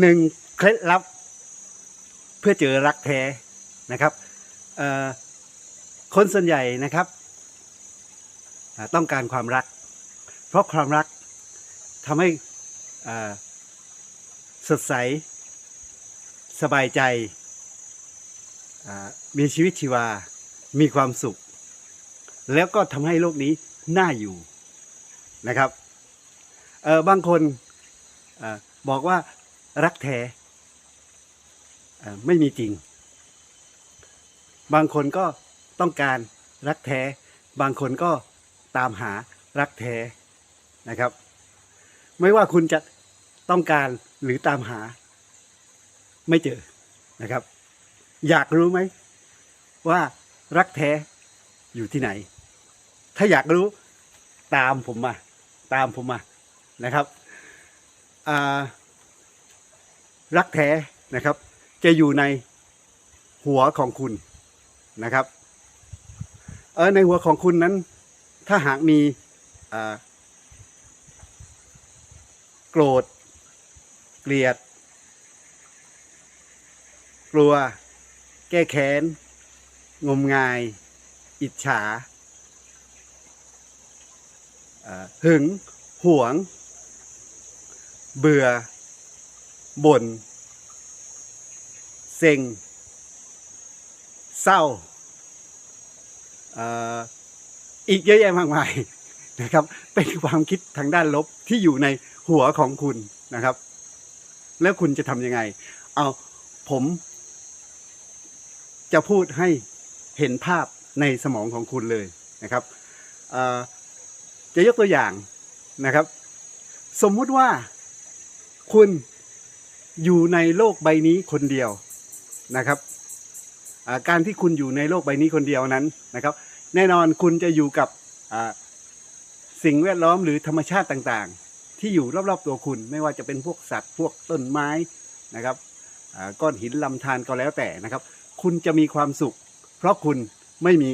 หนึ่งเคล็ดลับ เพื่อเจอรักแท้นะครับคนส่วนใหญ่นะครับ ต้องการความรัก เพราะความรักทำให้สดใส สบายใจ มีชีวิตชีวา มีความสุข แล้วก็ทำให้โลกนี้น่าอยู่นะครับบางคนอบอกว่า รักแท้ไม่มีจริง บางคนก็ต้องการรักแท้ บางคนก็ตามหารักแท้นะครับ ไม่ว่าคุณจะต้องการหรือตามหา ไม่เจอนะครับ อยากรู้ไหมว่ารักแท้อยู่ที่ไหน ถ้าอยากรู้ตามผมมา ตามผมมานะครับอ่า รักแท้นะครับ จะอยู่ในหัวของคุณนะครับเออในหัวของคุณนั้น ถ้าหากมีโกรธ เกลียด กลัว แก้แค้น งมงาย อิจฉาหึง หวง เบื่อ บ่นเซ็ง เศร้าอีกเยอะแยะมากมายนะครับ เป็นความคิดทางด้านลบที่อยู่ในหัวของคุณนะครับ แล้วคุณจะทำยังไง เอาผม จะพูดให้เห็นภาพในสมองของคุณเลยนะครับจะยกตัวอย่างนะครับ สมมุติว่าคุณ อยู่ในโลกใบนี้คนเดียวนะครับการที่คุณอยู่ในโลกใบนี้คนเดียวนั้นนะครับ แน่นอนคุณจะอยู่กับสิ่งแวดล้อมหรือธรรมชาติต่างๆ ที่อยู่รอบๆตัวคุณ ไม่ว่าจะเป็นพวกสัตว์ พวกต้นไม้นะครับก้อนหินลำธารก็แล้วแต่นะครับ คุณจะมีความสุข เพราะคุณไม่มี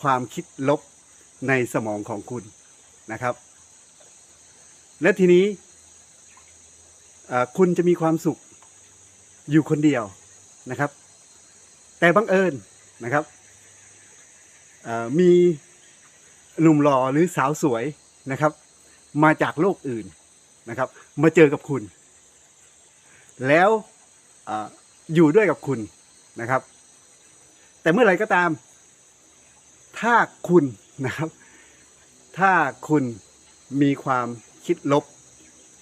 ความคิดลบในสมองของคุณนะครับ และทีนี้ คุณจะมีความสุขอยู่คนเดียวนะครับ แต่บังเอิญนะครับมีหนุ่มหล่อหรือสาวสวยนะครับ มาจากโลกอื่นนะครับ มาเจอกับคุณ แล้วอออยู่ด้วยกับคุณนะครับ แต่เมื่อไหร่ก็ตาม ถ้าคุณนะครับ ถ้าคุณมีความคิดลบ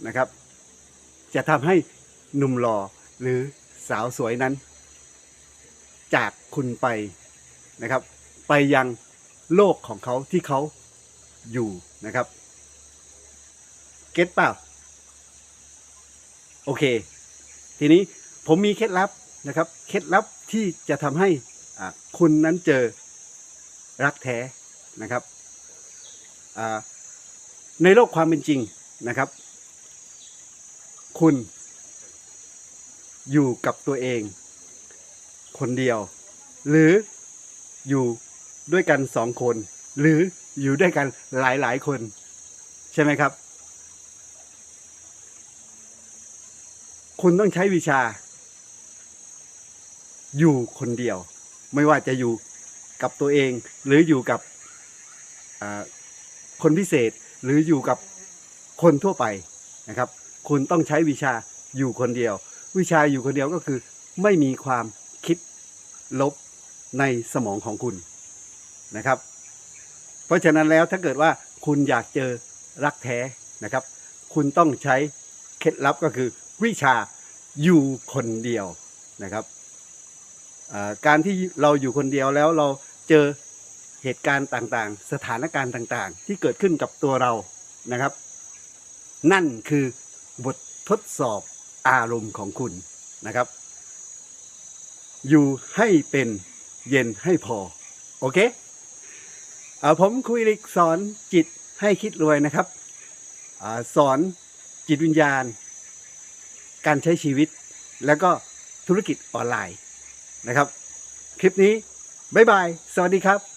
นะครับ จะทำให้หนุ่มหล่อหรือสาวสวยนั้น จากคุณไปนะครับ ไปยังโลกของเขาที่เขาอยู่นะครับ เก็ตเปล่าโอเค ทีนี้ผมมีเคล็ดลับนะครับ เคล็ดลับที่จะทำให้คุณนั้นเจอรักแท้นะครับในโลกความเป็นจริงนะครับ คุณอยู่กับตัวเอง คนเดียว หรืออยู่ด้วยกันสองคน หรืออยู่ด้วยกันหลายๆคน ใช่ไหมครับ คุณต้องใช้วิชา อยู่คนเดียว ไม่ว่าจะอยู่กับตัวเอง หรืออยู่กับคนพิเศษหรืออยู่กับคนทั่วไปนะครับ คุณต้องใช้วิชาอยู่คนเดียว วิชาอยู่คนเดียวก็คือ ไม่มีความคิดลบในสมองของคุณนะครับ เพราะฉะนั้นแล้วถ้าเกิดว่าคุณอยากเจอรักแท้นะครับ คุณต้องใช้เคล็ดลับก็คือ วิชาอยู่คนเดียวนะครับการที่เราอยู่คนเดียวแล้วเราเจอเหตุการณ์ต่างๆ สถานการณ์ต่างๆ ที่เกิดขึ้นกับตัวเรานะครับ นั่นคือ บททดสอบอารมณ์ของคุณนะครับ อยู่ให้เป็นเย็นให้พอ โอเคเออผมคุยลิกสอนจิตให้คิดรวยนะครับอสอนจิตวิญญาณ การใช้ชีวิต แล้วก็ธุรกิจออนไลน์นะครับ คลิปนี้ บ๊ายบาย สวัสดีครับ